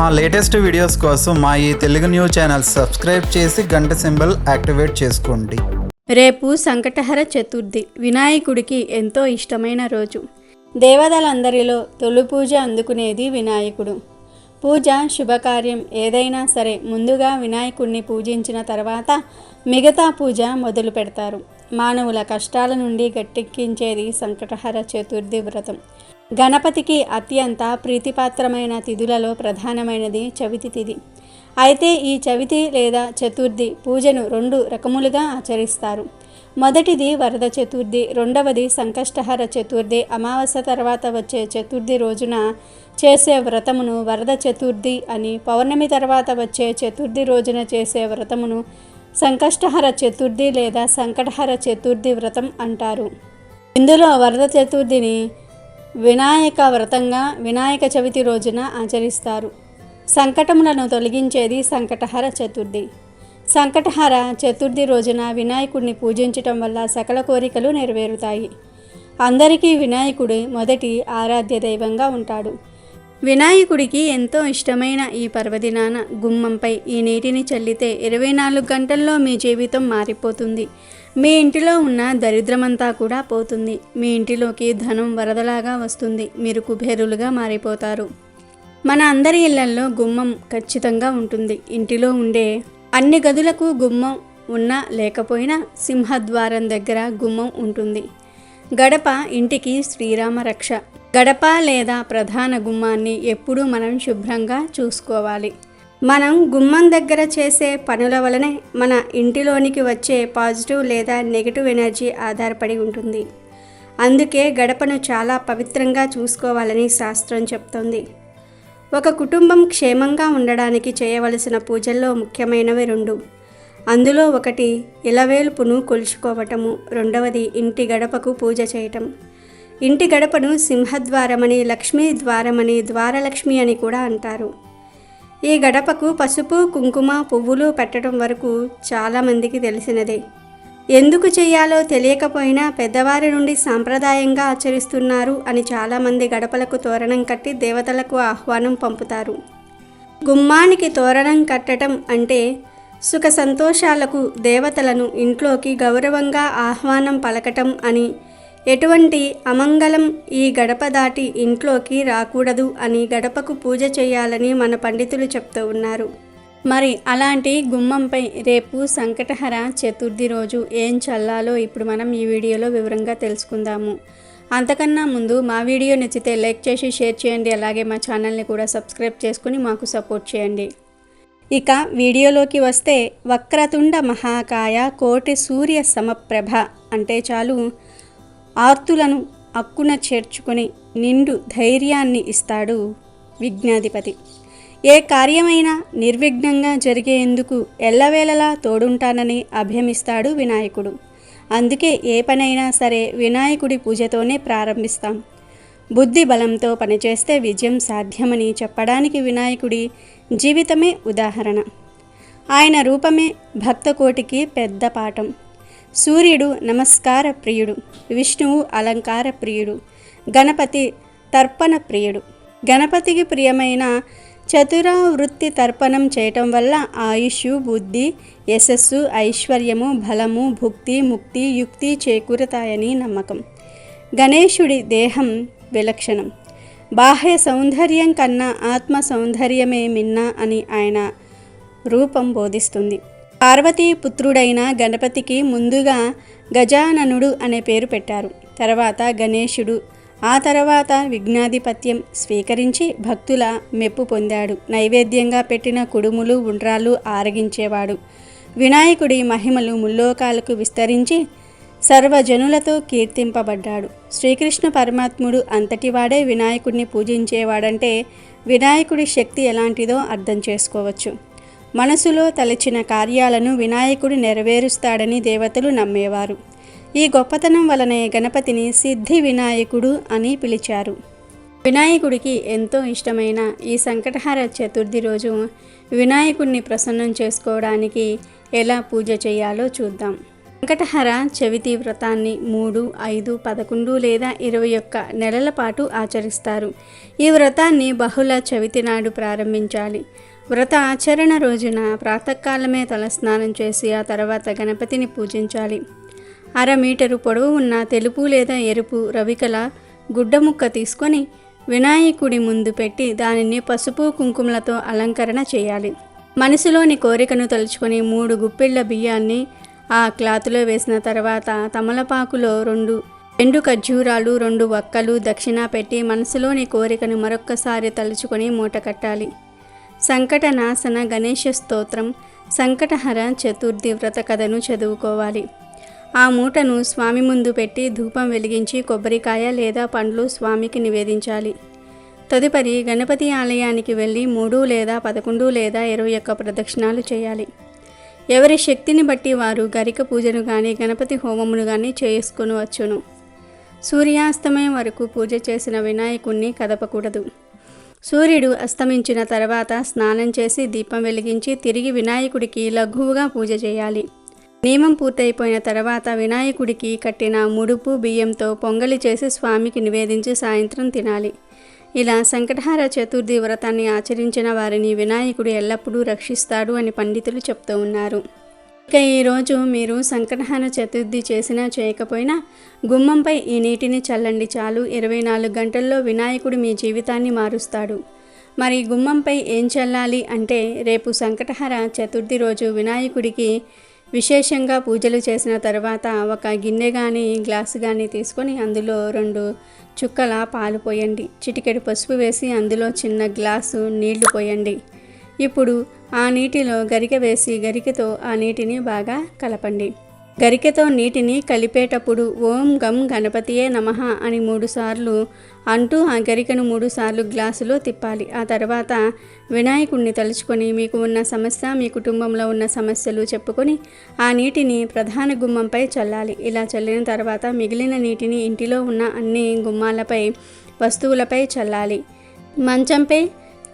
మా latest videos కోసం మా ఈ తెలుగు న్యూస్ ఛానల్ సబ్స్క్రైబ్ చేసి గంట సింబల్ యాక్టివేట్ చేసుకోండి. రేపు సంకటహర చతుర్థి వినాయకుడికి ఎంతో ఇష్టమైన రోజు. దేవతలందరిలో తొలి పూజ అందుకునేది వినాయకుడు. పూజ శుభకార్యం ఏదైనా సరే ముందుగా వినాయకుడిని పూజించిన తర్వాత మిగతా పూజ మొదలు పెడతారు. మానవుల కష్టాల నుండి గట్టెక్కించేది సంకటహర చతుర్థి వ్రతం. గణపతికి అత్యంత ప్రీతిపాత్రమైన తిథులలో ప్రధానమైనది చవితి తిథి. అయితే ఈ చవితి లేదా చతుర్థి పూజను రెండు రకములుగా ఆచరిస్తారు. మొదటిది వరద చతుర్థి రెండవది సంకష్టహర చతుర్థి అమావాస్య తర్వాత వచ్చే చతుర్థి రోజున చేసే వ్రతమును వరద చతుర్థి అని పౌర్ణమి తర్వాత వచ్చే చతుర్థి రోజున చేసే వ్రతమును సంకష్టహర చతుర్థి లేదా సంకటహర చతుర్థి వ్రతం అంటారు. ఇందులో వరద చతుర్థిని వినాయక వ్రతంగా వినాయక చవితి రోజున ఆచరిస్తారు. సంకటములను తొలగించేది సంకటహర చతుర్థి. సంకటహర చతుర్థి రోజున వినాయకుడిని పూజించటం వల్ల సకల కోరికలు నెరవేరుతాయి. అందరికీ వినాయకుడు మొదటి ఆరాధ్య దైవంగా ఉంటాడు. వినాయకుడికి ఎంతో ఇష్టమైన ఈ పర్వదినాన గుమ్మంపై ఈ నీటిని చల్లితే ఇరవై నాలుగు గంటల్లో మీ జీవితం మారిపోతుంది. మీ ఇంటిలో ఉన్న దరిద్రమంతా కూడా పోతుంది. మీ ఇంటిలోకి ధనం వరదలాగా వస్తుంది. మీరు కుబేరులుగా మారిపోతారు. మన అందరి ఇళ్ళల్లో గుమ్మం ఖచ్చితంగా ఉంటుంది. ఇంటిలో ఉండే అన్ని గదులకు గుమ్మం ఉన్నా లేకపోయినా సింహద్వారం దగ్గర గుమ్మం ఉంటుంది. గడప ఇంటికి శ్రీరామ రక్ష. గడప లేదా ప్రధాన గుమ్మాన్ని ఎప్పుడూ మనం శుభ్రంగా చూసుకోవాలి. మనం గుమ్మం దగ్గర చేసే పనుల వలనే మన ఇంటిలోనికి వచ్చే పాజిటివ్ లేదా నెగిటివ్ ఎనర్జీ ఆధారపడి ఉంటుంది. అందుకే గడపను చాలా పవిత్రంగా చూసుకోవాలని శాస్త్రం చెప్తోంది. ఒక కుటుంబం క్షేమంగా ఉండడానికి చేయవలసిన పూజల్లో ముఖ్యమైనవి రెండు. అందులో ఒకటి ఇలవేల్పును కొలుచుకోవటము. రెండవది ఇంటి గడపకు పూజ చేయటం. ఇంటి గడపను సింహద్వారమని లక్ష్మీ ద్వారమని ద్వారలక్ష్మి అని కూడా అంటారు. ఈ గడపకు పసుపు కుంకుమ పువ్వులు పెట్టడం వరకు చాలామందికి తెలిసినదే. ఎందుకు చేయాలో తెలియకపోయినా పెద్దవారి నుండి సాంప్రదాయంగా ఆచరిస్తున్నారు అని చాలామంది గడపలకు తోరణం కట్టి దేవతలకు ఆహ్వానం పంపుతారు. గుమ్మానికి తోరణం కట్టడం అంటే సుఖ సంతోషాలకు దేవతలను ఇంట్లోకి గౌరవంగా ఆహ్వానం పలకటం అని ఎటువంటి అమంగళం ఈ గడప దాటి ఇంట్లోకి రాకూడదు అని గడపకు పూజ చేయాలని మన పండితులు చెప్తూ ఉన్నారు. మరి అలాంటి గుమ్మంపై రేపు సంకటహర చతుర్థి రోజు ఏం చల్లాలో ఇప్పుడు మనం ఈ వీడియోలో వివరంగా తెలుసుకుందాము. అంతకన్నా ముందు మా వీడియో నచ్చితే లైక్ చేసి షేర్ చేయండి అలాగే మా ఛానల్ని కూడా సబ్స్క్రైబ్ చేసుకుని మాకు సపోర్ట్ చేయండి. ఇక వీడియోలోకి వస్తే వక్రతుండ మహాకాయ కోటి సూర్య సమప్రభ అంటే చాలు. ఆర్తులను అక్కున చేర్చుకుని నిండు ధైర్యాన్ని ఇస్తాడు విఘ్నాధిపతి ఏ కార్యమైనా నిర్విఘ్నంగా జరిగేందుకు ఎల్లవేళలా తోడుంటానని అభ్యమిస్తాడు వినాయకుడు. అందుకే ఏ పనైనా సరే వినాయకుడి పూజతోనే ప్రారంభిస్తాం. బుద్ధి బలంతో పనిచేస్తే విజయం సాధ్యమని చెప్పడానికి వినాయకుడి జీవితమే ఉదాహరణ. ఆయన రూపమే భక్తకోటికి పెద్ద పాఠం. సూర్యుడు నమస్కార ప్రియుడు విష్ణువు అలంకార ప్రియుడు గణపతి తర్పణ ప్రియుడు. గణపతికి ప్రియమైన చతురావృత్తి తర్పణం చేయటం వల్ల ఆయుష్ బుద్ధి యశస్సు ఐశ్వర్యము బలము భుక్తి ముక్తి యుక్తి చేకూరతాయని నమ్మకం. గణేశుడి దేహం విలక్షణం. బాహ్య సౌందర్యం కన్నా ఆత్మ సౌందర్యమే మిన్న అని ఆయన రూపం బోధిస్తుంది. పార్వతీ పుత్రుడైన గణపతికి ముందుగా గజాననుడు అనే పేరు పెట్టారు. తర్వాత గణేశుడు ఆ తర్వాత విఘ్నాధిపత్యం స్వీకరించి భక్తుల మెప్పు పొందాడు. నైవేద్యంగా పెట్టిన కుడుములు ఉండ్రాలు ఆరగించేవాడు. వినాయకుడి మహిమలు ముల్లోకాలకు విస్తరించి సర్వజనులతో కీర్తింపబడ్డాడు. శ్రీకృష్ణ పరమాత్ముడు అంతటివాడే వినాయకుడిని పూజించేవాడంటే వినాయకుడి శక్తి ఎలాంటిదో అర్థం చేసుకోవచ్చు. మనసులో తలచిన కార్యాలను వినాయకుడు నెరవేరుస్తాడని దేవతలు నమ్మేవారు. ఈ గొప్పతనం వలనే గణపతిని సిద్ధి వినాయకుడు అని పిలిచారు. వినాయకుడికి ఎంతో ఇష్టమైన ఈ సంకటహార చతుర్థి రోజు వినాయకుడిని ప్రసన్నం చేసుకోవడానికి ఎలా పూజ చేయాలో చూద్దాం. వెంకటహర చవితి వ్రతాన్ని మూడు ఐదు పదకొండు లేదా ఇరవై ఒక్క నెలల పాటు ఆచరిస్తారు. ఈ వ్రతాన్ని బహుళ చవితి నాడు ప్రారంభించాలి. వ్రత ఆచరణ రోజున ప్రాతకాలమే తలస్నానం చేసి ఆ తర్వాత గణపతిని పూజించాలి. అర మీటరు పొడవు ఉన్న తెలుపు లేదా ఎరుపు రవికల గుడ్డ ముక్క తీసుకొని వినాయకుడి ముందు పెట్టి దానిని పసుపు కుంకుమలతో అలంకరణ చేయాలి. మనసులోని కోరికను తలుచుకొని మూడు గుప్పిళ్ళ బియ్యాన్ని ఆ క్లాత్లో వేసిన తర్వాత తమలపాకులో రెండు రెండు ఖర్జూరాలు రెండు వక్కలు దక్షిణ పెట్టి మనసులోని కోరికను మరొక్కసారి తలుచుకొని మూట కట్టాలి. సంకటనాశన గణేష స్తోత్రం సంకటహర చతుర్థి వ్రత కథను చదువుకోవాలి. ఆ మూటను స్వామి ముందు పెట్టి ధూపం వెలిగించి కొబ్బరికాయ లేదా పండ్లు స్వామికి నివేదించాలి. తదుపరి గణపతి ఆలయానికి వెళ్ళి మూడు లేదా పదకొండు లేదా ఇరవై ఒక్క ప్రదక్షిణాలు చేయాలి. ఎవరి శక్తిని బట్టి వారు గరిక పూజను కానీ గణపతి హోమమును కానీ చేసుకుని వచ్చును సూర్యాస్తమయం వరకు పూజ చేసిన వినాయకుణ్ణి కదపకూడదు. సూర్యుడు అస్తమించిన తర్వాత స్నానం చేసి దీపం వెలిగించి తిరిగి వినాయకుడికి లఘువుగా పూజ చేయాలి. నియమం పూర్తయిపోయిన తర్వాత వినాయకుడికి కట్టిన ముడుపు బియ్యంతో పొంగలి చేసి స్వామికి నివేదించి సాయంత్రం తినాలి. ఇలా సంకటహార చతుర్థి వ్రతాన్ని ఆచరించిన వారిని వినాయకుడు ఎల్లప్పుడూ రక్షిస్తాడు అని పండితులు చెప్తూ ఉన్నారు. ఇక ఈరోజు మీరు సంక్రహణ చతుర్థి చేసినా చేయకపోయినా గుమ్మంపై ఈ నీటిని చల్లండి చాలు. ఇరవై నాలుగు గంటల్లో వినాయకుడు మీ జీవితాన్ని మారుస్తాడు. మరి గుమ్మంపై ఏం చల్లాలి అంటే రేపు సంకటహర చతుర్థి రోజు వినాయకుడికి విశేషంగా పూజలు చేసిన తర్వాత ఒక గిన్నె కానీ గ్లాసు కానీ తీసుకొని అందులో రెండు చుక్కల పాలు పోయండి. చిటికెడు పసుపు వేసి అందులో చిన్న గ్లాసు నీళ్ళు పోయండి. ఇప్పుడు ఆ నీటిలో గరిక వేసి గరికతో ఆ నీటిని బాగా కలపండి. గరికతో నీటిని కలిపేటప్పుడు ఓం గం గణపతియే నమః అని మూడుసార్లు అంటూ ఆ గరికను మూడుసార్లు గ్లాసులో తిప్పాలి. ఆ తర్వాత వినాయకుడిని తలుచుకొని మీకు ఉన్న సమస్య మీ కుటుంబంలో ఉన్న సమస్యలు చెప్పుకొని ఆ నీటిని ప్రధాన గుమ్మంపై చల్లాలి. ఇలా చల్లిన తర్వాత మిగిలిన నీటిని ఇంటిలో ఉన్న అన్ని గుమ్మాలపై వస్తువులపై చల్లాలి. మంచంపై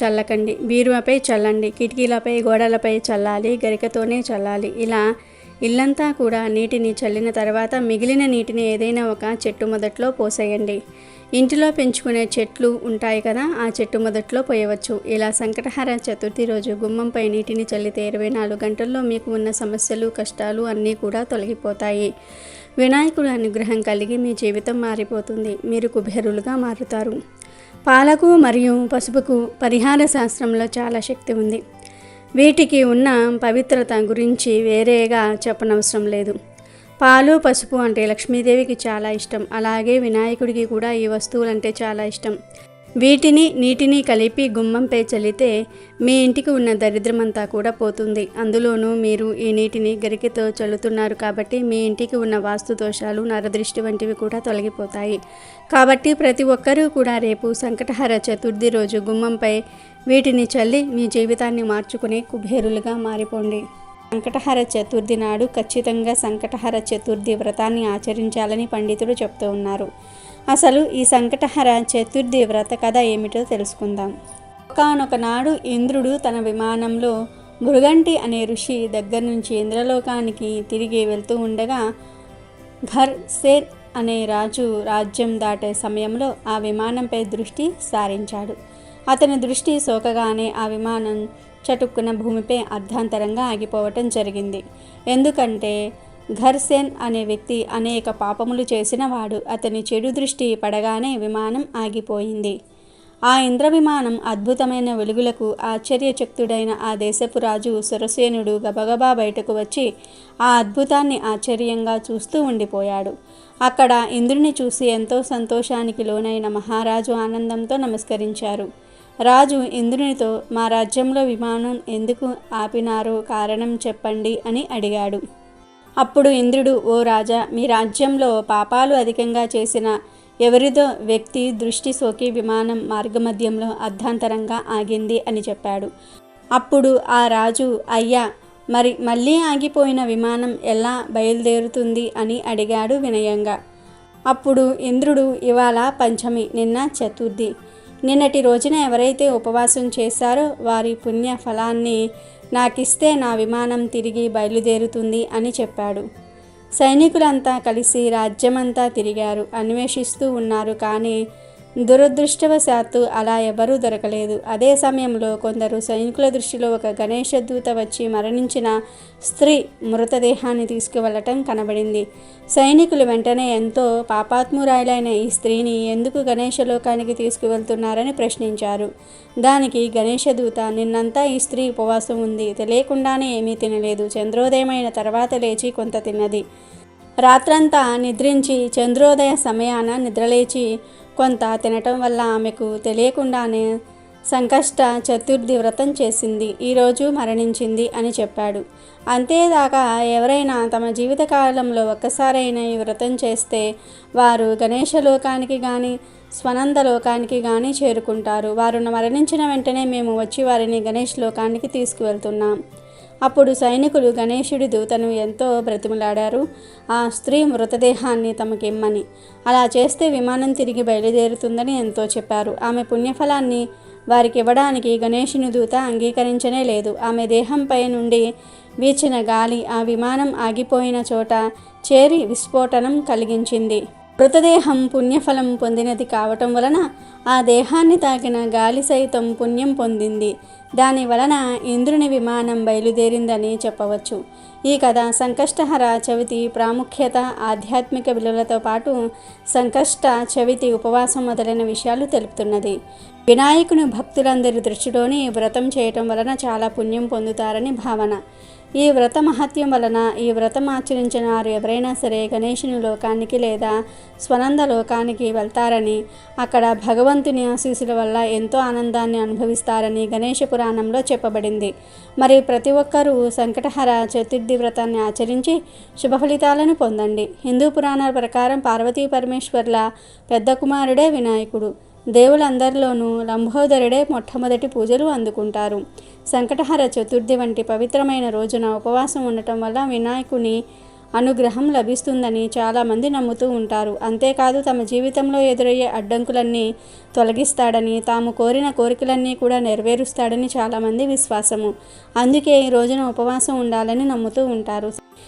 చల్లకండి. బీరువాపై చల్లండి. కిటికీలపై గోడలపై చల్లాలి. గరికతోనే చల్లాలి. ఇలా ఇల్లంతా కూడా నీటిని చల్లిన తర్వాత మిగిలిన నీటిని ఏదైనా ఒక చెట్టు మొదట్లో పోసేయండి. ఇంటిలో పెంచుకునే చెట్లు ఉంటాయి కదా ఆ చెట్టు మొదట్లో పోయవచ్చు. ఇలా సంకటహార చతుర్థి రోజు గుమ్మంపై నీటిని చల్లితే ఇరవై నాలుగు గంటల్లో మీకు ఉన్న సమస్యలు కష్టాలు అన్నీ కూడా తొలగిపోతాయి. వినాయకుడు అనుగ్రహం కలిగి మీ జీవితం మారిపోతుంది. మీరు కుబేరులుగా మారుతారు. పాలకు మరియు పసుపుకు పరిహార శాస్త్రంలో చాలా శక్తి ఉంది. వీటికి ఉన్న పవిత్రత గురించి వేరేగా చెప్పనవసరం లేదు. పాలు పసుపు అంటే లక్ష్మీదేవికి చాలా ఇష్టం. అలాగే వినాయకుడికి కూడా ఈ వస్తువులంటే చాలా ఇష్టం. వీటిని నీటిని కలిపి గుమ్మంపై చల్లితే మీ ఇంటికి ఉన్న దరిద్రమంతా కూడా పోతుంది. అందులోనూ మీరు ఈ నీటిని గరికెతో చల్లుతున్నారు కాబట్టి మీ ఇంటికి ఉన్న వాస్తు దోషాలు నరదృష్టి వంటివి కూడా తొలగిపోతాయి. కాబట్టి ప్రతి ఒక్కరూ కూడా రేపు సంకటహర చతుర్థి రోజు గుమ్మంపై వీటిని చల్లి మీ జీవితాన్ని మార్చుకుని కుబేరులుగా మారిపోండి. సంకటహర చతుర్థి నాడు ఖచ్చితంగా సంకటహర చతుర్థి వ్రతాన్ని ఆచరించాలని పండితులు చెప్తూ ఉన్నారు. అసలు ఈ సంకటహర చతుర్థి వ్రత కథ ఏమిటో తెలుసుకుందాం. ఒకనొక నాడు ఇంద్రుడు తన విమానంలో మృగంటి అనే ఋషి దగ్గర నుంచి ఇంద్రలోకానికి తిరిగి వెళ్తూ ఉండగా ఘర్ సేర్ అనే రాజు రాజ్యం దాటే సమయంలో ఆ విమానంపై దృష్టి సారించాడు. అతని దృష్టి సోకగానే ఆ విమానం చటుక్కున భూమిపై అర్ధాంతరంగా ఆగిపోవటం జరిగింది. ఎందుకంటే ఘర్సేన్ అనే వ్యక్తి అనేక పాపములు చేసినవాడు అతని చెడు దృష్టి పడగానే విమానం ఆగిపోయింది. ఆ ఇంద్ర విమానం అద్భుతమైన వెలుగులకు ఆశ్చర్యచక్తుడైన ఆ దేశపు రాజు సురసేనుడు గబగబా బయటకు వచ్చి ఆ అద్భుతాన్ని ఆశ్చర్యంగా చూస్తూ ఉండిపోయాడు. అక్కడ ఇంద్రుని చూసి ఎంతో సంతోషానికి లోనైన మహారాజు ఆనందంతో నమస్కరించారు. రాజు ఇంద్రునితో మా రాజ్యంలో విమానం ఎందుకు ఆపినారో కారణం చెప్పండి అని అడిగాడు. అప్పుడు ఇంద్రుడు ఓ రాజా మీ రాజ్యంలో పాపాలు అధికంగా చేసిన ఎవరిదో వ్యక్తి దృష్టి సోకి విమానం మార్గమధ్యంలో అర్ధాంతరంగా ఆగింది అని చెప్పాడు. అప్పుడు ఆ రాజు అయ్యా మరి మళ్ళీ ఆగిపోయిన విమానం ఎలా బయలుదేరుతుంది? అని అడిగాడు వినయంగా. అప్పుడు ఇంద్రుడు ఇవాళ పంచమి నిన్న చతుర్థి. నిన్నటి రోజున ఎవరైతే ఉపవాసం చేశారో వారి పుణ్య ఫలాన్ని నాకిస్తే నా విమానం తిరిగి బయలుదేరుతుంది అని చెప్పాడు. సైనికులంతా కలిసి రాజ్యమంతా తిరిగారు. అన్వేషిస్తూ ఉన్నారు. కానీ దురదృష్టవశాత్తు అలా ఎవరూ దొరకలేదు. అదే సమయంలో కొందరు సైనికుల దృష్టిలో ఒక గణేష దూత వచ్చి మరణించిన స్త్రీ మృతదేహాన్ని తీసుకువెళ్ళటం కనబడింది. సైనికులు వెంటనే ఎంతో పాపాత్మురాయలైన ఈ స్త్రీని ఎందుకు గణేష లోకానికి తీసుకువెళ్తున్నారని ప్రశ్నించారు. దానికి గణేష దూత నిన్నంతా ఈ స్త్రీ ఉపవాసం ఉంది. తెలియకుండానే ఏమీ తినలేదు. చంద్రోదయమైన తర్వాత లేచి కొంత తిన్నది. రాత్రంతా నిద్రించి చంద్రోదయ సమయాన నిద్రలేచి కొంత తినటం వల్ల ఆమెకు తెలియకుండానే సంకష్ట చతుర్థి వ్రతం చేసింది. ఈరోజు మరణించింది అని చెప్పాడు. అంతేదాకా ఎవరైనా తమ జీవితకాలంలో ఒక్కసారైనా ఈ వ్రతం చేస్తే వారు గణేష లోకానికి కానీ స్వనంద లోకానికి కానీ చేరుకుంటారు. వారు మరణించిన వెంటనే మేము వచ్చి వారిని గణేష్ లోకానికి తీసుకువెళ్తున్నాం. అప్పుడు సైనికులు గణేశుడి దూతను ఎంతో బ్రతిమలాడారు. ఆ స్త్రీ మృతదేహాన్ని తమకిమ్మని అలా చేస్తే విమానం తిరిగి బయలుదేరుతుందని ఎంతో చెప్పారు. ఆమె పుణ్యఫలాన్ని వారికి ఇవ్వడానికి గణేశుని దూత అంగీకరించనే లేదు. ఆమె దేహంపై నుండి వీచిన గాలి ఆ విమానం ఆగిపోయిన చోట చేరి విస్ఫోటనం కలిగించింది. మృతదేహం పుణ్యఫలం పొందినది కావటం వలన ఆ దేహాన్ని తాకిన గాలి సైతం పుణ్యం పొందింది. దాని వలన ఇంద్రుని విమానం బయలుదేరిందని చెప్పవచ్చు. ఈ కథ సంకష్టహర చవితి ప్రాముఖ్యత ఆధ్యాత్మిక విలువలతో పాటు సంకష్ట చవితి ఉపవాసం మొదలైన విషయాలు తెలుపుతున్నది. వినాయకుని భక్తులందరి దృష్టిలోని వ్రతం చేయటం వలన చాలా పుణ్యం పొందుతారని భావన. ఈ వ్రత మహత్యం వలన ఈ వ్రతం ఆచరించిన వారు ఎవరైనా సరే గణేషుని లోకానికి లేదా స్వనంద లోకానికి వెళ్తారని అక్కడ భగవంతుని ఆశీస్సుల వల్ల ఎంతో ఆనందాన్ని అనుభవిస్తారని గణేష పురాణంలో చెప్పబడింది. మరి ప్రతి ఒక్కరూ సంకటహర చతుర్థి వ్రతాన్ని ఆచరించి శుభ ఫలితాలను పొందండి. హిందూ పురాణాల ప్రకారం పార్వతీ పరమేశ్వర్ల పెద్ద కుమారుడే వినాయకుడు. దేవులందరిలోనూ లంబోదరుడే మొట్టమొదటి పూజలు అందుకుంటారు. సంకటహర చతుర్థి వంటి పవిత్రమైన రోజున ఉపవాసం ఉండటం వల్ల వినాయకుని అనుగ్రహం లభిస్తుందని చాలామంది నమ్ముతూ ఉంటారు. అంతేకాదు తమ జీవితంలో ఎదురయ్యే అడ్డంకులన్నీ తొలగిస్తాడని తాము కోరిన కోరికలన్నీ కూడా నెరవేరుస్తాడని చాలామంది విశ్వాసము. అందుకే ఈ రోజున ఉపవాసం ఉండాలని నమ్ముతూ ఉంటారు.